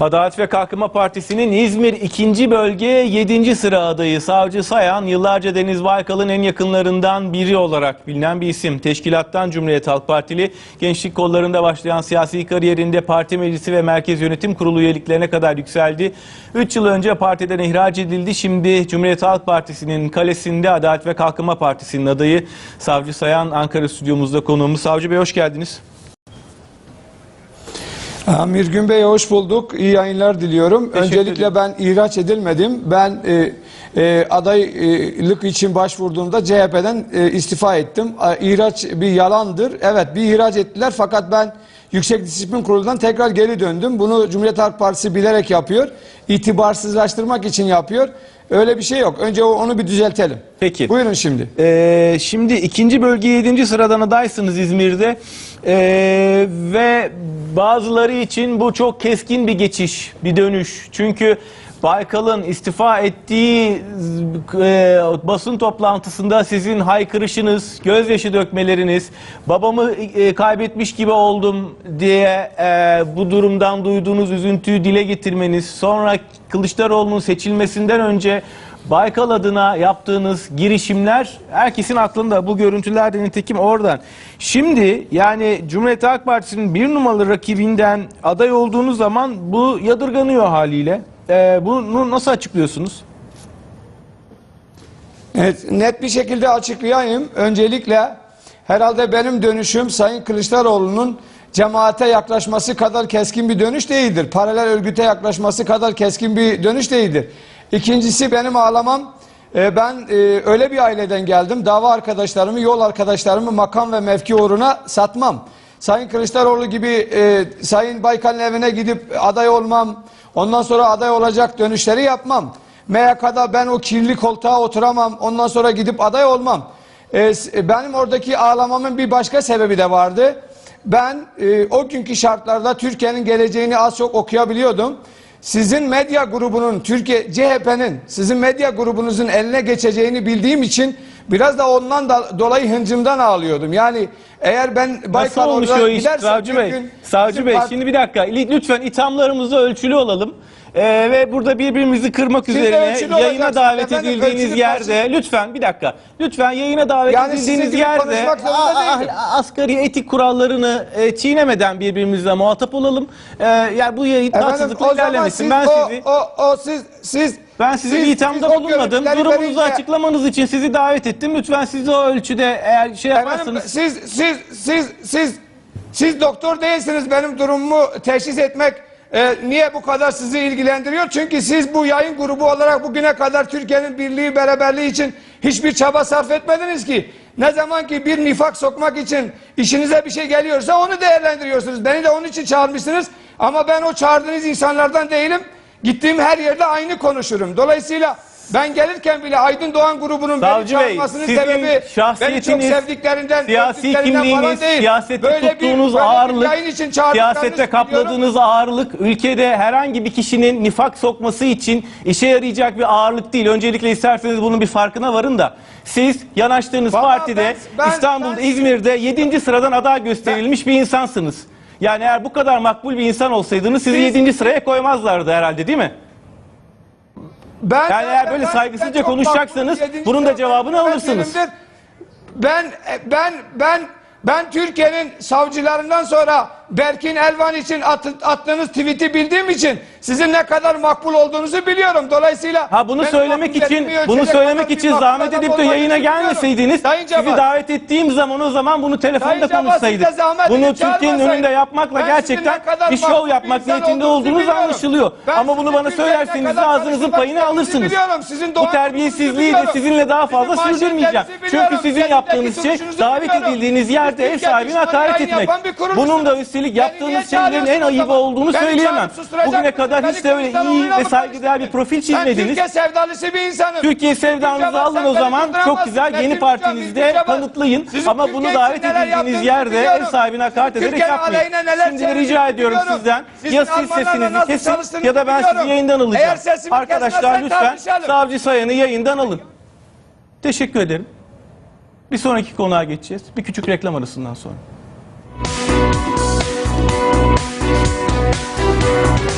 Adalet ve Kalkınma Partisi'nin İzmir 2. Bölge 7. sıra adayı Savcı Sayan yıllarca Deniz Baykal'ın en yakınlarından biri olarak bilinen bir isim. Teşkilattan Cumhuriyet Halk Partili gençlik kollarında başlayan siyasi kariyerinde parti meclisi ve merkez yönetim kurulu üyeliklerine kadar yükseldi. 3 yıl önce partiden ihraç edildi. Şimdi Cumhuriyet Halk Partisi'nin kalesinde Adalet ve Kalkınma Partisi'nin adayı Savcı Sayan Ankara stüdyomuzda konuğumuz. Savcı Bey hoş geldiniz. Amir Gün Bey hoş bulduk. İyi yayınlar diliyorum. Teşekkür Öncelikle ederim. ben ihraç edilmedim. Ben e, e, adaylık için başvurduğumda CHP'den e, istifa ettim. A, İhraç bir yalandır. Evet bir ihraç ettiler fakat ben Yüksek Disiplin Kurulu'ndan tekrar geri döndüm. Bunu Cumhuriyet Halk Partisi bilerek yapıyor. İtibarsızlaştırmak için yapıyor. Öyle bir şey yok. Önce onu bir düzeltelim. Peki. Buyurun şimdi. Ee, şimdi ikinci bölge yedinci sıradan adaysınız İzmir'de Ee, ve bazıları için bu çok keskin bir geçiş, bir dönüş. Çünkü Baykal'ın istifa ettiği e, basın toplantısında sizin haykırışınız, gözyaşı dökmeleriniz, babamı e, kaybetmiş gibi oldum diye e, bu durumdan duyduğunuz üzüntüyü dile getirmeniz, sonra Kılıçdaroğlu'nun seçilmesinden önce Baykal adına yaptığınız girişimler herkesin aklında. Bu görüntüler de nitekim oradan. Şimdi yani Cumhuriyet Halk Partisi'nin bir numaralı rakibinden aday olduğunuz zaman bu yadırganıyor haliyle. Ee, bunu nasıl açıklıyorsunuz? Evet, net bir şekilde açıklayayım. Öncelikle herhalde benim dönüşüm Sayın Kılıçdaroğlu'nun cemaate yaklaşması kadar keskin bir dönüş değildir. Paralel örgüte yaklaşması kadar keskin bir dönüş değildir. İkincisi benim ağlamam. e, Ben e, öyle bir aileden geldim. Dava arkadaşlarımı, yol arkadaşlarımı makam ve mevki uğruna satmam. Sayın Kılıçdaroğlu gibi e, Sayın Baykal'ın evine gidip aday olmam. Ondan sonra aday olacak dönüşleri yapmam. MYK'da ben o kirli koltuğa oturamam. Ondan sonra gidip aday olmam. Ee, s- benim oradaki ağlamamın bir başka sebebi de vardı. Ben e, o günkü şartlarda Türkiye'nin geleceğini az çok okuyabiliyordum. Sizin medya grubunun, Türkiye CHP'nin sizin medya grubunuzun eline geçeceğini bildiğim için biraz da ondan da dolayı hıncımdan ağlıyordum. Yani eğer ben Nasıl Baykal olmuş o iş gidersem Savcı bir Bey? gün Savcı bizim Bey part- şimdi bir dakika lütfen ithamlarımızı ölçülü olalım. Ee, ve burada birbirimizi kırmak de üzerine ölçülü yayına olacaksınız davet efendim, edildiğiniz ölçülü yerde lütfen bir dakika lütfen yayına davet Yani sizin edildiğiniz gibi yerde konuşmak zorunda a- a- değilim. asgari etik kurallarını e, çiğnemeden birbirimizle muhatap olalım. Ee, yani bu yayın Efendim, tatsızlıkla o zaman ilerlemesin. siz Ben o, sizi o, o siz siz ben size siz- bir ithamda o bulunmadım. görüntüleri Durumunuzu verince- açıklamanız için sizi davet ettim. Lütfen siz o ölçüde eğer şey Efendim yaparsanız siz siz siz siz siz doktor değilsiniz benim durumumu teşhis etmek e, niye bu kadar sizi ilgilendiriyor? Çünkü siz bu yayın grubu olarak bugüne kadar Türkiye'nin birliği beraberliği için hiçbir çaba sarf etmediniz ki. Ne zaman ki bir nifak sokmak için işinize bir şey geliyorsa onu değerlendiriyorsunuz. Beni de onun için çağırmışsınız. Ama ben o çağırdığınız insanlardan değilim. Gittiğim her yerde aynı konuşurum. Dolayısıyla ben gelirken bile Aydın Doğan grubunun beni Savcı Bey, çağırmasının sizin sebebi beni çok sevdiklerinden, siyasi kimliğiniz, siyasette Böyle tuttuğunuz bir ağırlık, için siyasette biliyorum. kapladığınız ağırlık, ülkede herhangi bir kişinin nifak sokması için işe yarayacak bir ağırlık değil. Öncelikle isterseniz bunun bir farkına varın da. Siz yanaştığınız Vallahi partide ben- ben- İstanbul'da, ben- İzmir'de 7. sıradan aday gösterilmiş bir insansınız. Yani eğer bu kadar makbul bir insan olsaydınız sizi Siz- 7. sıraya koymazlardı herhalde değil mi? Ben Yani eğer böyle saygısızca çok konuşacaksanız bunun da cevabını alırsınız. Ben ben ben ben Türkiye'nin savcılarından sonra Berkin Elvan için at- attığınız tweet'i bildiğim için sizin ne kadar makbul olduğunuzu biliyorum. Dolayısıyla Ha bunu söylemek için bunu söylemek için zahmet edip de yayına gelmeseydiniz Sayın sizi davet ettiğim zaman o zaman bunu telefonda de zahmet Bunu Türkiye'nin önünde yapmakla Ben gerçekten bir şov yapmak niyetinde olduğunuz biliyorum. anlaşılıyor. Ben Ama bunu bana söylerseniz ağzınızın payını alırsınız. Sizin Bu terbiyesizliği de sizinle daha fazla sürdürmeyeceğim. Çünkü sizin yaptığınız şey davet edildiğiniz yerde ev sahibine hakaret etmek. Bunun da üstelik yaptığınız şeylerin en ayıbı olduğunu Beni söyleyemem. Bugüne kadar hiç de öyle iyi ve saygıdeğer bir profil Ben çizmediniz. Türkiye sevdalısı bir insanım. Türkiye sevdanızı alın o zaman çok güzel yeni partinizde kanıtlayın. Ama bunu davet edildiğiniz yerde ev sahibine hakaret ederek yapmayın. Şimdi rica ediyorum sizden ya siz sesinizi kesin ya da ben sizi yayından alacağım. Arkadaşlar lütfen. Savcı Sayan'ı yayından alın. Teşekkür ederim. Bir sonraki konuğa geçeceğiz. Bir küçük reklam arasından sonra. Thank you.